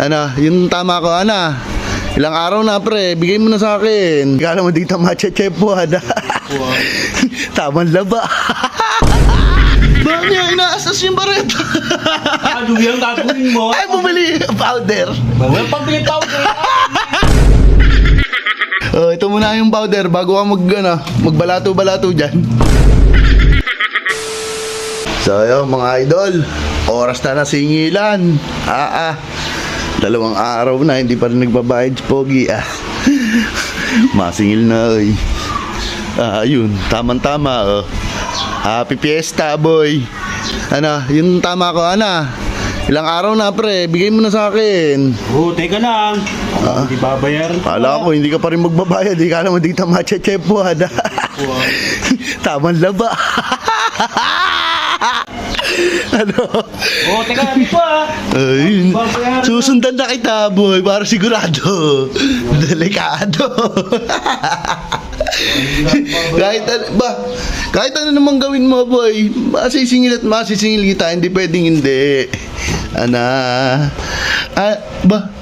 Ano, yung tama ko, ana. Ilang araw na, pre. Bigay mo na sa akin. Kala mo dito machechepo, ada. Tamang laba. Bakit niya inaasas yung bareta? Ano yung gagawin mo? Ay, bumili powder. Walang pambili powder. Oh, ito muna yung powder bago ka mag, ano, magbalato-balato dyan. So, yun, mga idol. Oras na na singilan. Ah, ah. Dalawang araw na, hindi pa rin nagbabayad Pogi, ah. Masingil na, oy. Ah, yun. Tama-tama, oh. Happy Fiesta, boy. Ano, yung tama ko, ana. Ilang araw na, pre. Bigay mo na sa akin. Oo, teka lang. Ah. Hindi babayaran ko. Kala ko, hindi ka pa rin magbabayad. Di kala mo dito machechepo, ada. Tamang laba. ano? Oo, teka lang dito ah. Babayaran Susundan na kita, boy. Para sigurado. Delikado. kahit ano, ba, kahit ano namang gawin mo, boy. Masisingil at masisingil kita. Hindi pwedeng hindi. Ana. Ah, ba?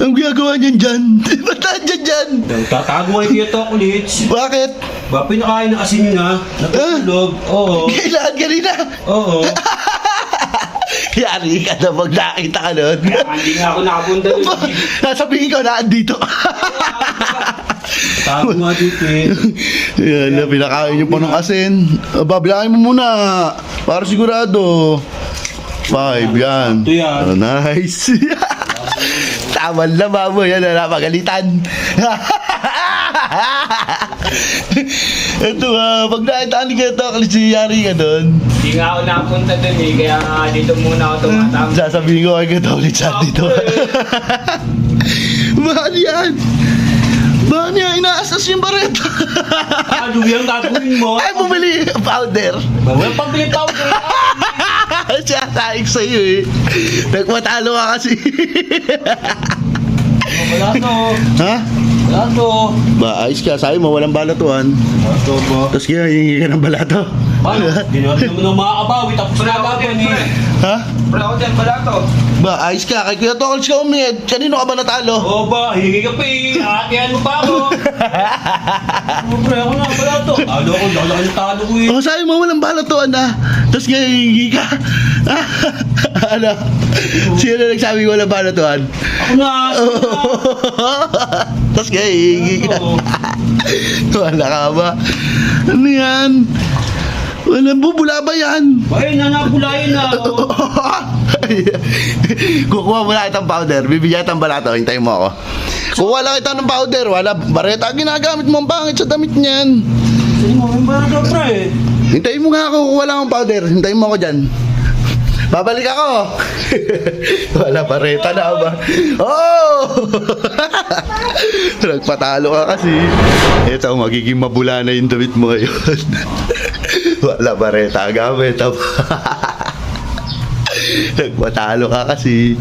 Ang ginagawa niyan dyan? Ba't nandiyan dyan? Tatago ay dito ako, Litz. Bakit? Ba, pinakain na kasi nyo na. Natutulog. Oo. Kailangan kanina. Oo. Yari ka na pag nakita ka nun. Kaya hindi nga ako nakapunta doon. Sasabihin ko na andito. Tago nga dito eh. Yan na, pinakain niyo pa ng asin. Aba, bilangin mo muna. Para sigurado. Five, yan. Ito yan. Oh, nice. Tama na ba mo? Yan na, napagalitan. Ito ah, pag nakita ni ka ito, kasi yari ka doon. Hindi nga ako napunta dun eh, kaya nga dito muna ako tumatama. Sasabihin ko agad ulit sa dito. Bakit yan? Bakit niya inaasas yung bareta? Ano yung gagawin mo? Ay, bumili powder. Ba, Walang pambili powder. Saing sa'yo eh. Nagpatalo ka kasi. Wala to. ha? To. Ba, ayos ka. Sabi mo, walang balatuan. To ba? Tapos kaya hihingi ka ng balato. Paano? Ginawa naman ng mga kabawi tapos na ako din, ni. pre. ha? Wala ako dyan, wala to. Ba, ayos ka. Kay Kuya Tokals ka umiyad. Kanino ka ba natalo? Oo ba? Hingi ka pa eh. Hatihan mo pa ako. Pre, ako na. Wala to. Talo ko. Lalo ko talo ko eh. Oh, sabi mo, walang balatuan na. Tapos kaya hihingi ka. ano? Sino na nagsabi ko walang balatuan? Ako na. Hihingi ka. Oo. Wala ka ba? Ano yan? Wala, bubula ba yan? Ay, nanabulayin na ako. Kukuha mo na kitang powder. Bibigyan kitang balato. Hintayin mo ako. Kukuha lang kita ng powder. Wala, bareta ginagamit mo ang pangit sa damit niyan. Sino mo? May bara ka pre. Hintayin mo nga ako. Kukuha lang ang powder. Hintayin mo ako dyan. Babalik ako. Wala bareta na ba? Oh! Nagpatalo ka kasi. Ito, magiging mabula na yung damit mo ngayon. Wala bareta gamit. Nagpatalo ka kasi.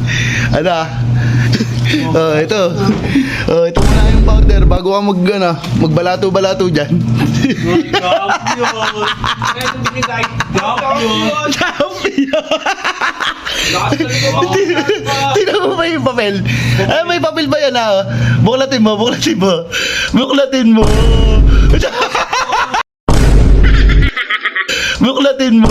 Ano? ah? Oh, ito. Oh, ito muna yung powder bago ka mag, ano, magbalato-balato dyan. Gap yun. Kaya Tingnan mo ba yung papel? Ay, may papel ba yan ah? Buklatin mo, buklatin mo. Buklatin mo. buklatin mo.